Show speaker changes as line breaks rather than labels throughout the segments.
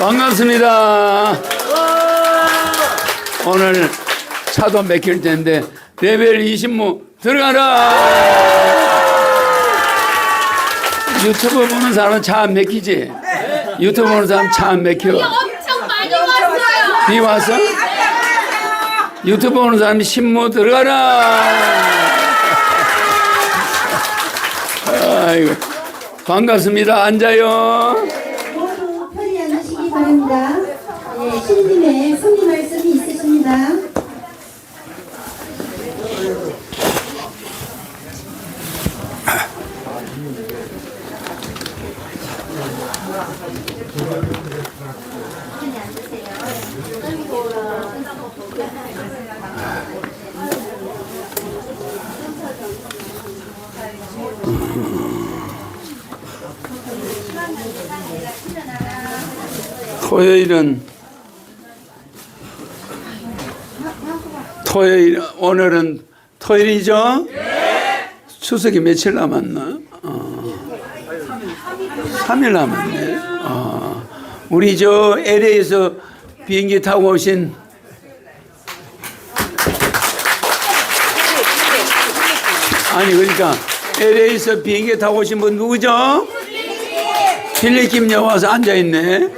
반갑습니다. 오늘 차도 막힐 텐데 레벨 20무 들어가라. 유튜브 보는 사람은 차안 막히지? 유튜브 보는 사람 차안 막혀.
엄청 많이 왔어요.
비 왔어? 유튜브 보는 사람이 신무 들어가라. 아이고 반갑습니다. 앉아요.
모두 편히 앉으시기 바랍니다. 네, 신님의 승리 말씀이 있으십니다.
토요일은 토요일 오늘은 토요일이죠? 추석이 며칠 남았나? 어. 3일 남았네. 어. 우리 저 LA에서 비행기 타고 오신 아니 그러니까 LA에서 비행기 타고 오신 분 누구죠? 필리핀 여 와서 앉아 있네.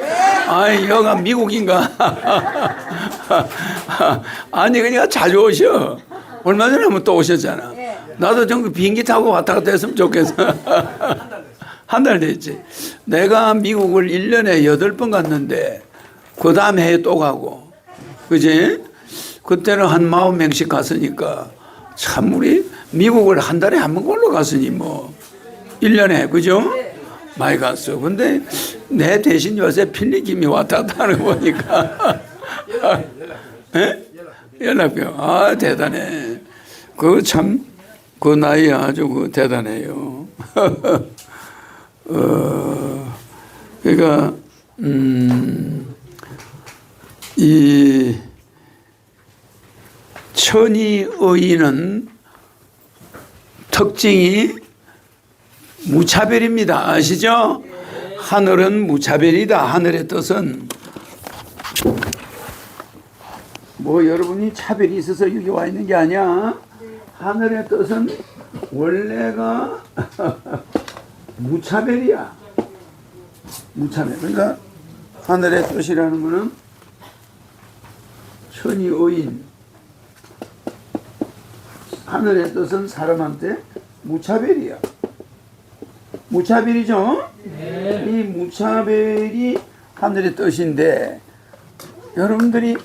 아이 여가 미국인가? 아니 그러니까 자주 오셔. 얼마 전에 한번 또 오셨잖아. 나도 좀 비행기 타고 왔다 갔다 했으면 좋겠어. 한 달 됐지. 내가 미국을 1년에 8번 갔는데 그 다음 해에 또 가고. 그지? 그때는 한 40명씩 갔으니까 참 우리 미국을 한 달에 한번 걸로 갔으니 뭐 1년에 그죠? 많이 갔어. 근데 내 대신 요새 필리김이 왔다 갔다 하는 거 보니까. 예? 연락병. 아, 대단해. 그 참, 그 나이 아주 그 대단해요. 어, 그러니까, 음, 이, 천이 의인은 특징이 무차별입니다. 아시죠? 하늘은 무차별이다. 하늘의 뜻은 뭐 여러분이 차별이 있어서 여기 와 있는 게 아니야. 하늘의 뜻은 원래가 무차별이야. 무차별. 그러니까 하늘의 뜻이라는 거는 천이 의인. 하늘의 뜻은 사람한테 무차별이야. 무차별이죠? 이 무차별이 하늘의 뜻인데 여러분들이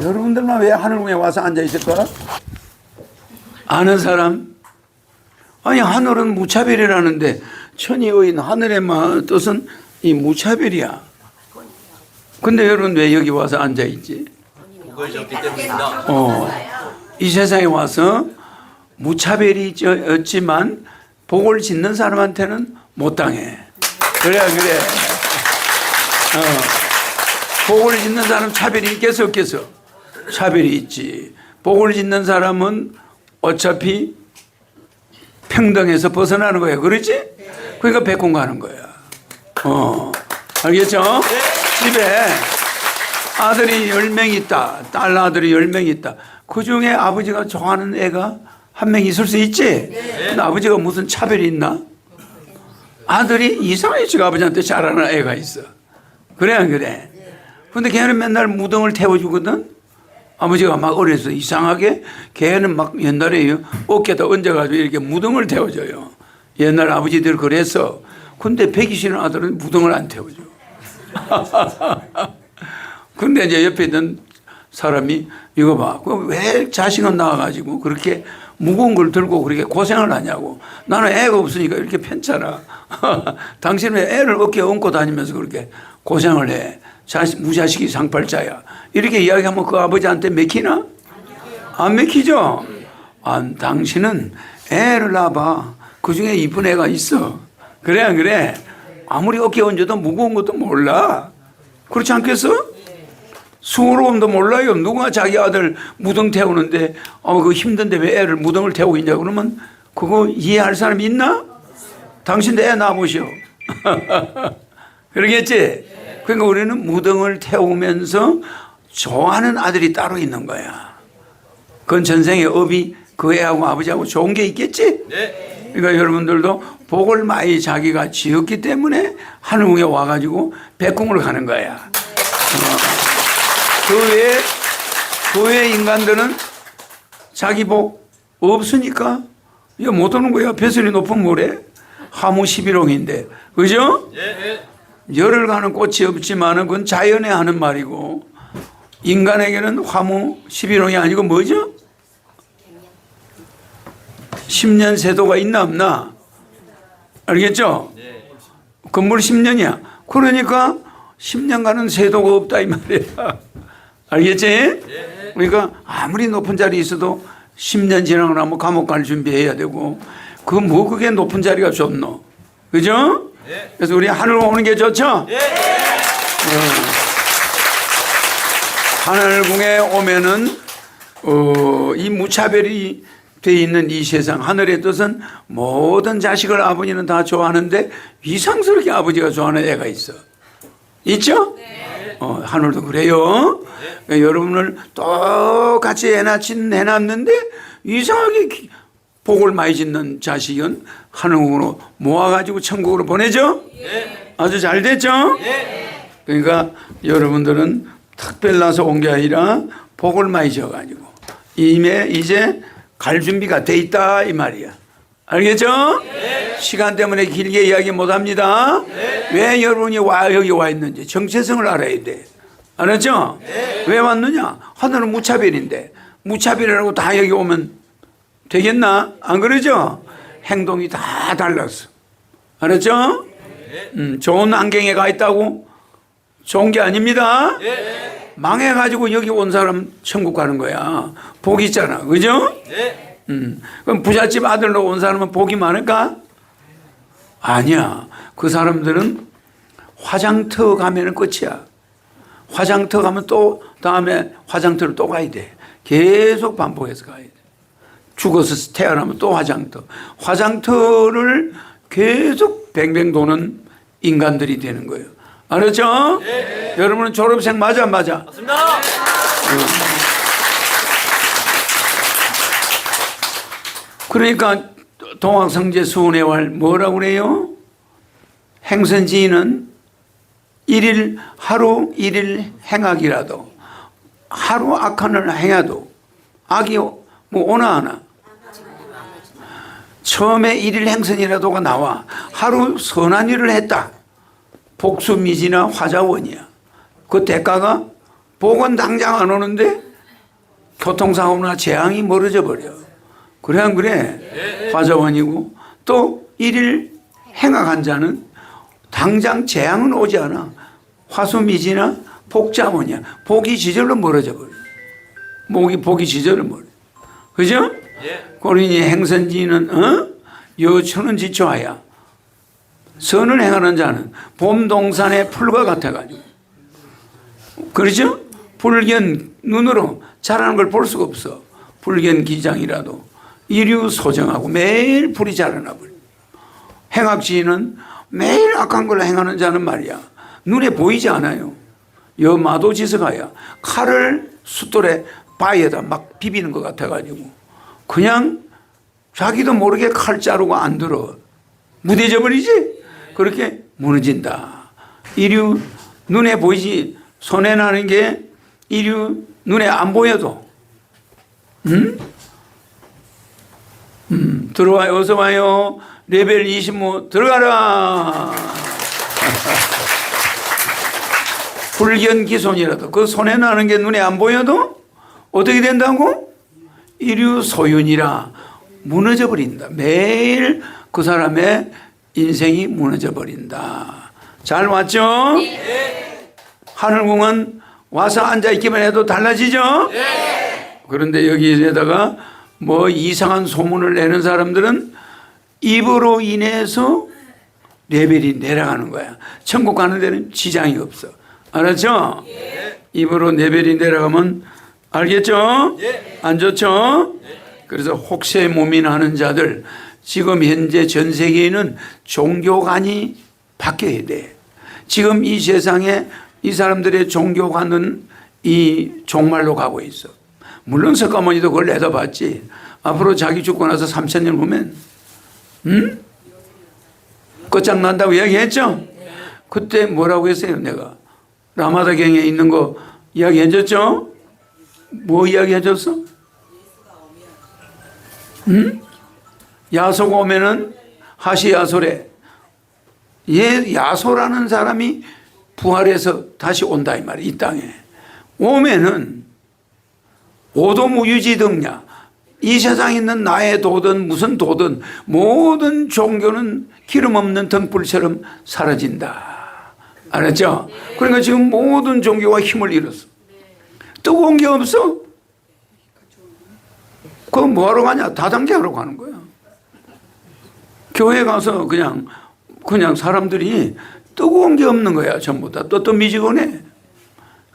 여러분들만 왜 하늘 위에 와서 앉아 있을까? 아는 사람? 아니 하늘은 무차별이라는데 천이의인 하늘의 마- 뜻은 이 무차별이야. 근데 여러분 왜 여기 와서 앉아 있지? 어, 이 세상에 와서 무차별이었지만 복을 짓는 사람한테는 못 당해. 그래 그래. 어, 복을 짓는 사람 차별이 있겠어 없겠어? 차별이 있지. 복을 짓는 사람은 어차피 평등에서 벗어나는 거야. 그렇지? 그러니까 백공 가는 거야. 어, 알겠죠? 집에 아들이 10명 있다. 딸 아들이 10명 있다. 그 중에 아버지가 좋아하는 애가 한 명 있을 수 있지? 근데 아버지가 무슨 차별이 있나? 아들이 이상하게 지금 아버지한테 잘하는 애가 있어. 그래, 안 그래? 근데 걔는 맨날 무덤을 태워주거든? 아버지가 막 어려서 이상하게 걔는 막 옛날에 어깨에다 얹어가지고 이렇게 무덤을 태워줘요. 옛날 아버지들 그랬어. 근데 배기 싫은 아들은 무덤을 안 태워줘. 근데 이제 옆에 있는 사람이 이거 봐. 그왜 자식은 나와가지고 그렇게 무거운 걸 들고 그렇게 고생을 하냐고. 나는 애가 없으니까 이렇게 편찮아. 당신은 왜 애를 어깨에 얹고 다니면서 그렇게 고생을 해. 자식, 무자식이 상팔자야. 이렇게 이야기하면 그 아버지한테 맥히나? 안 맥히죠? 아, 당신은 애를 낳아봐. 그 중에 이쁜 애가 있어. 그래, 안 그래? 아무리 어깨에 얹어도 무거운 것도 몰라. 그렇지 않겠어? 수고로움도 몰라요. 누가 자기 아들 무등 태우는데 어, 그 힘든데 왜 애를 무등을 태우고 있냐 그러면 그거 이해할 사람이 있나? 당신도 애 낳아보시오. 그러겠지? 그러니까 우리는 무등을 태우면서 좋아하는 아들이 따로 있는 거야. 그건 전생에 업이 그 애하고 아버지하고 좋은 게 있겠지?
네.
그러니까 여러분들도 복을 많이 자기가 지었기 때문에 하늘궁에 와가지고 백궁을 가는 거야. 어. 그 외에, 그 외에 인간들은 자기 복 없으니까 이거 못 오는 거야. 벼슬이 높은 모래. 하무 11홍인데. 그죠?
예.
열을 가는 꽃이 없지만은 그건 자연에 하는 말이고 인간에게는 화무 11홍이 아니고 뭐죠? 10년 세도가 있나 없나? 알겠죠?
네.
건물 10년이야. 그러니까 10년간은 세도가 없다 이 말이야. 알겠지? 그러니까 아무리 높은 자리 있어도 10년 지나고 나면 감옥 갈 준비해야 되고 그 뭐 그게 높은 자리가 좋노. 그죠?
네.
그래서 우리 하늘 오는 게 좋죠?
예.
하늘궁에 오면은 어, 이 무차별이 돼 있는 이 세상 하늘의 뜻은 모든 자식을 아버지는 다 좋아하는데 이상스럽게 아버지가 좋아하는 애가 있어. 있죠? 어, 하늘도 그래요. 그러니까 여러분을 똑같이 애 낳는데 이상하게 기- 복을 많이 짓는 자식은 하늘궁으로 모아가지고 천국으로 보내죠? 아주 잘 됐죠? 그러니까 여러분들은 특별나서 온 게 아니라 복을 많이 지어가지고 이미 이제 갈 준비가 돼 있다 이 말이야. 알겠죠? 시간 때문에 길게 이야기 못 합니다. 왜 여러분이 와 여기 와 있는지 정체성을 알아야 돼. 알았죠? 왜 왔느냐? 하늘은 무차별인데 무차별이라고 다 여기 오면 되겠나? 안 그러죠? 행동이 다 달랐어. 알았죠? 음, 좋은 안경에 가 있다고 좋은 게 아닙니다. 망해가지고 여기 온 사람 천국 가는 거야. 복 있잖아. 그죠?
네.
음. 그럼 부잣집 아들로 온 사람은 복이 많을까? 아니야. 그 사람들은 화장터 가면은 끝이야. 화장터 가면 또 다음에 화장터를 또 가야 돼. 계속 반복해서 가야 돼. 죽어서 태어나면 또 화장터. 화장터를 계속 뱅뱅 도는 인간들이 되는 거예요. 알았죠? 여러분은 졸업생 맞아, 안 맞아?
맞습니다.
그러니까 동학성제 수훈회활 뭐라고 그래요? 행선지인은 일일 하루 일일 행악이라도 하루 악한 을 행해도 악이 뭐 오나 하나 처음에 일일 행선이라도가 나와 하루 선한 일을 했다 복수미지나 화자원이야 그 대가가 복은 당장 안 오는데 교통사고나 재앙이 멀어져 버려 그래 안 그래? 화자원이고 또 일일 행악한 자는 당장 재앙은 오지 않아. 화수미지나 복자원이야. 복이 지절로 멀어져 버려. 목이 복이 지절로 멀어. 그죠?
예.
고린이 행선지는 어? 여천은 지초하야. 선을 행하는 자는 봄 동산의 풀과 같아가지고. 그렇죠? 불견 눈으로 자라는 걸 볼 수가 없어. 불견 기장이라도 이류 소정하고 매일 불이 자라나. 행악지는 매일 악한 걸 행하는 자는 말이야. 눈에 보이지 않아요. 여 마도지서가야 칼을 숫돌에 바위에다 막 비비는 것 같아가지고 그냥 자기도 모르게 칼 자루가 안 들어. 무뎌져 버리지? 그렇게 무너진다. 이류 눈에 보이지 손에 나는 게 이류 눈에 안 보여도 음? 음, 들어와요. 어서 와요. 레벨 25 들어가라. 불견기손이라도 그 손에 나는 게 눈에 안 보여도 어떻게 된다고? 이류 소윤이라 무너져 버린다. 매일 그 사람의 인생이 무너져 버린다. 잘 왔죠? 하늘궁은 와서 앉아 있기만 해도 달라지죠? 그런데 여기에다가 뭐 이상한 소문을 내는 사람들은 입으로 인해서 레벨이 내려가는 거야. 천국 가는 데는 지장이 없어. 알았죠? 입으로 레벨이 내려가면 알겠죠? 안 좋죠? 그래서 혹세 무민하는 자들 지금 현재 전 세계에는 종교관이 바뀌어야 돼. 지금 이 세상에 이 사람들의 종교관은 이 종말로 가고 있어. 물론 석가모니도 그걸 내다봤지. 앞으로 자기 죽고 나서 3천 년 후면, 음? 끝장난다고 이야기했죠? 그때 뭐라고 했어요, 내가? 라마다 경에 있는 거 이야기해줬죠? 뭐 이야기해줬어? 음? 야소가 오면은 하시 야소래. 얘 야소라는 사람이 부활해서 다시 온다 이 말이야 이 땅에 오면은 오도무유지 등냐 이 세상에 있는 나의 도든 무슨 도든 모든 종교는 기름 없는 등불처럼 사라진다 알았죠? 그러니까 지금 모든 종교가 힘을 잃었어 뜨거운 게 없어? 그거 뭐하러 가냐? 다단계하러 가는 거야. 교회 가서 그냥 그냥 사람들이 뜨거운 게 없는 거야 전부 다. 또 또 미지근해.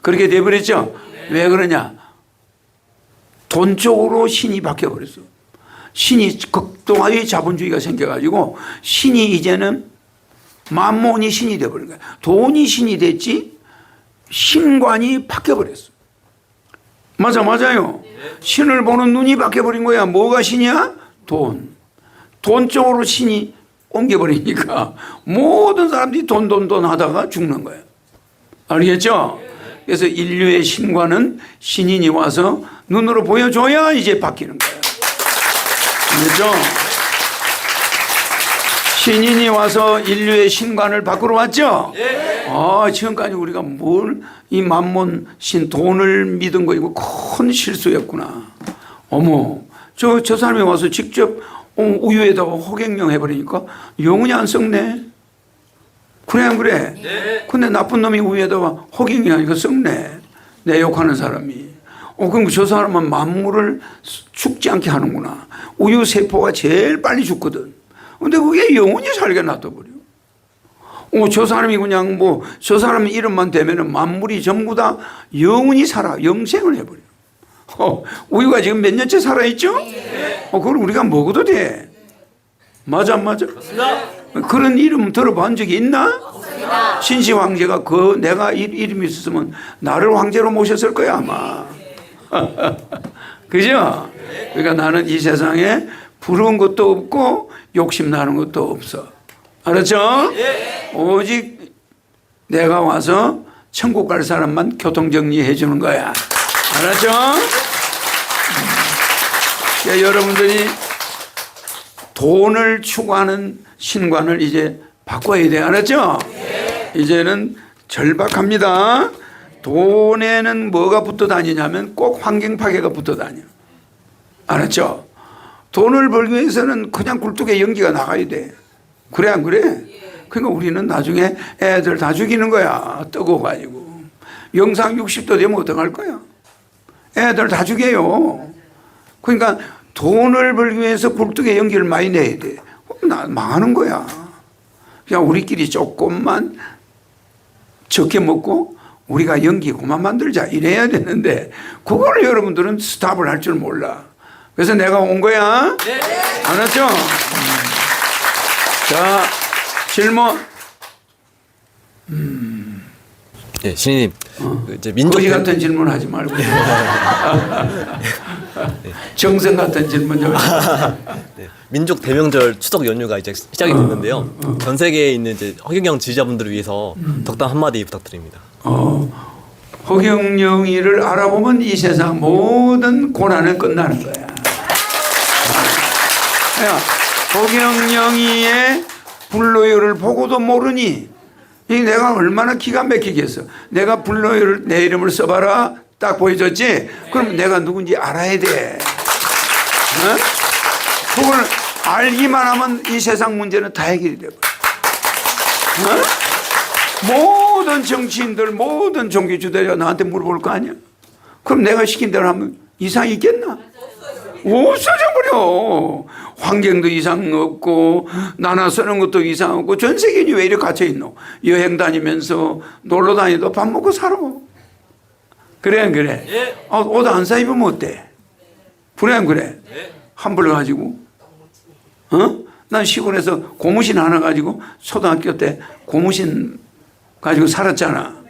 그렇게 돼버렸죠? 왜 그러냐? 돈 쪽으로 신이 바뀌어버렸어. 신이 극도하게 자본주의가 생겨가지고 신이 이제는 만몬이 신이 돼버린 거야. 돈이 신이 됐지 신관이 바뀌어버렸어 맞아 맞아요 신을 보는 눈이 바뀌어버린 거야 뭐가 신이야? 돈 돈 쪽으로 신이 옮겨버리니까 모든 사람들이 돈, 돈, 돈 하다가 죽는 거예요. 알겠죠? 그래서 인류의 신과는 신인이 와서 눈으로 보여줘야 이제 바뀌는 거예요. 알겠죠? 신인이 와서 인류의 신관을 바꾸러 왔죠? 아, 지금까지 우리가 뭘 이 만몬 신 돈을 믿은 거 이거 큰 실수였구나. 어머, 저, 저 사람이 와서 직접 어, 우유에다가 호갱령 해버리니까 영혼이 안 썩네. 그래, 안 그래? 근데 나쁜 놈이 우유에다가 호갱이 하니까 썩네. 내 욕하는 사람이. 어, 그럼 저 사람은 만물을 죽지 않게 하는구나. 우유 세포가 제일 빨리 죽거든. 근데 그게 영원히 살게 놔둬버려. 어, 저 사람이 그냥 뭐, 저 사람 이름만 되면은 만물이 전부 다 영원히 살아. 영생을 해버려. 어, 우유가 지금 몇 년째 살아있죠? 어, 그걸 우리가 먹어도 돼. 맞아, 안 맞아? 그런 이름 들어본 적이 있나? 신시 황제가 그 내가 이, 이름이 있었으면 나를 황제로 모셨을 거야, 아마. 그죠? 그러니까 나는 이 세상에 부러운 것도 없고 욕심 나는 것도 없어. 알았죠? 오직 내가 와서 천국 갈 사람만 교통 정리해 주는 거야. 알았죠? 음. 여러분들이 돈을 추구하는 신관을 이제 바꿔야 돼. 알았죠? 이제는 절박합니다. 돈에는 뭐가 붙어 다니냐면 꼭 환경 파괴가 붙어 다녀. 알았죠? 돈을 벌기 위해서는 그냥 굴뚝에 연기가 나가야 돼. 그래 안 그래? 그러니까 우리는 나중에 애들 다 죽이는 거야. 뜨거워가지고. 영상 60도 되면 어떡할 거야? 애들 다 죽여요. 그러니까 돈을 벌기 위해서 굴뚝에 연기를 많이 내야 돼. 나 망하는 거야. 그냥 우리끼리 조금만 적게 먹고 우리가 연기 그만 만들자 이래야 되는데 그걸 여러분들은 스탑을 할 줄 몰라. 그래서 내가 온 거야. 알았죠? 자, 질문.
예, 신인님 그 이제 민족
거지
대-
같은 질문 하지 말고. 정성 같은 질문 좀.
네, 민족 대명절 추석 연휴가 이제 시작이 됐는데요. 전 세계에 있는 이제 허경영 지지자분들을 위해서 덕담 한마디 부탁드립니다.
어, 허경영이를 알아보면 이 세상 모든 고난은 끝나는. 야, 허경영이의 불로요를 보고도 모르니 이 내가 얼마나 기가 막히겠어. 내가 불로요를 내 이름을 써봐라 딱 보여줬지. 그럼 내가 누군지 알아야 돼. 어? 그걸 알기만 하면 이 세상 문제는 다 해결이 돼. 어? 모든 정치인들, 모든 종교주들이 나한테 물어볼 거 아니야? 그럼 내가 시킨 대로 하면 이상 있겠나? 없어져 버려. 환경도 이상 없고, 나나 쓰는 것도 이상 없고, 전 세계인이 왜 이렇게 갇혀 있노? 여행 다니면서 놀러 다니도 밥 먹고 살아. 그래, 안 그래? 아, 옷안 사입으면 어때? 그래, 안 그래? 환불 가지고. 어? 난 시골에서 고무신 하나 가지고 초등학교 때 고무신 가지고 살았잖아.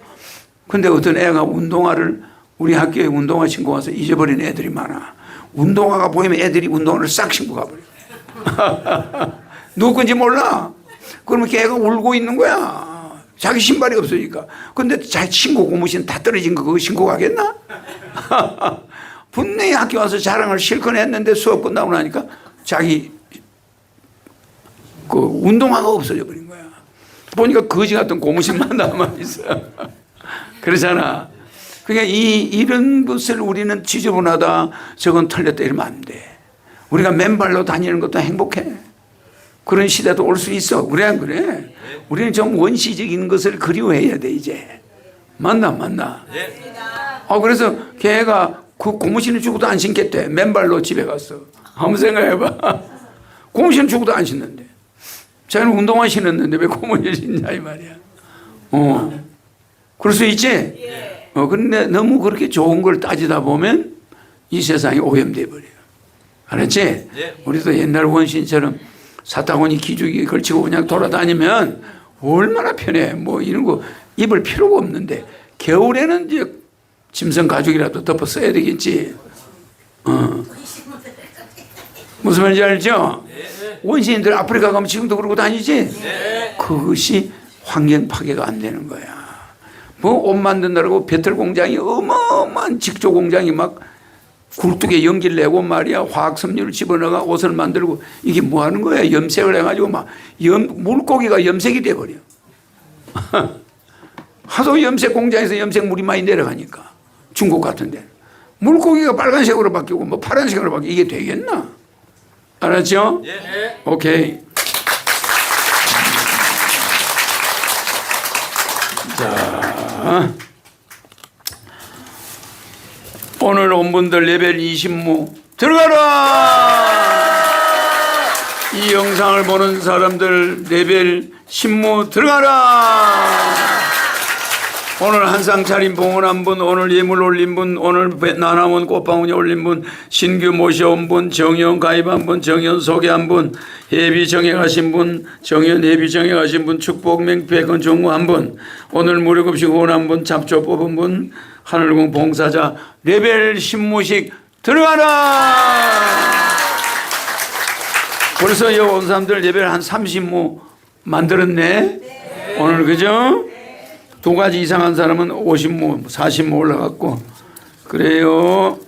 근데 어떤 애가 운동화를 우리 학교에 운동화 신고 와서 잊어버린 애들이 많아. 운동화가 보이면 애들이 운동화를 싹 신고 가버려. 누구 건지 몰라. 그러면 걔가 울고 있는 거야. 자기 신발이 없으니까. 근데 자기 신고 고무신 다 떨어진 거 그거 신고 가겠나? 분명히 학교 와서 자랑을 실컷 했는데 수업 끝나고 나니까 자기 그 운동화가 없어져 버린 거야. 보니까 거지 같은 고무신만 남아 있어. 그러잖아. 그러니까 이 이런 것을 우리는 지저분하다, 저건 털렸다 이러면 안 돼. 우리가 맨발로 다니는 것도 행복해. 그런 시대도 올 수 있어. 그래 안 그래? 우리는 좀 원시적인 것을 그리워해야 돼 이제. 맞나 맞나. 아 그래서 걔가 그 고무신을 주고도 안 신겠대. 맨발로 집에 갔어. 한번 생각해봐. 고무신 주고도 안 신는데. 자기는 운동화 신었는데 왜 고무신 신냐 이 말이야. 어. 그럴 수 있지. 어 근데 너무 그렇게 좋은 걸 따지다 보면 이 세상이 오염돼 버려. 알았지?
예.
우리도 옛날 원신처럼 사타구니 기죽이 걸치고 그냥 돌아다니면 얼마나 편해. 뭐 이런 거 입을 필요가 없는데 겨울에는 이제 짐승 가죽이라도 덮어 써야 되겠지. 어. 무슨 말인지 알죠? 원시인들 아프리카 가면 지금도 그러고 다니지? 그것이 환경 파괴가 안 되는 거야. 뭐옷 만든다고 배틀 공장이 어마어마한 직조 공장이 막 굴뚝에 연기를 내고 말이야. 화학 섬유를 집어넣어 옷을 만들고 이게 뭐 하는 거야? 염색을 해가지고 막 염, 물고기가 염색이 돼버려. 하도 염색 공장에서 염색 물이 많이 내려가니까. 중국 같은데 물고기가 빨간색으로 바뀌고 뭐 파란색으로 바뀌고 이게 되겠나? 알았죠? 오케이 오늘 온 분들 레벨 20무 들어가라! 이 영상을 보는 사람들 레벨 10무 들어가라! 오늘 한상 차린 봉헌 한 분, 오늘 예물 올린 분, 오늘 나남원 꽃방울이 올린 분, 신규 모셔온 분, 정연 가입한 분, 정연 소개한 분, 예비 정회 가신 분, 정연 예비 정회 가신 분, 축복 맹패 건정무 한 분, 오늘 무료급식 후원한 분, 잡초 뽑은 분, 하늘공 봉사자 레벨 신무식 들어가라! 벌써 여기 온 사람들 레벨 한 30무 만들었네? 오늘 그죠? 두 가지 이상한 사람은 50모, 40모 올라갔고 그래요.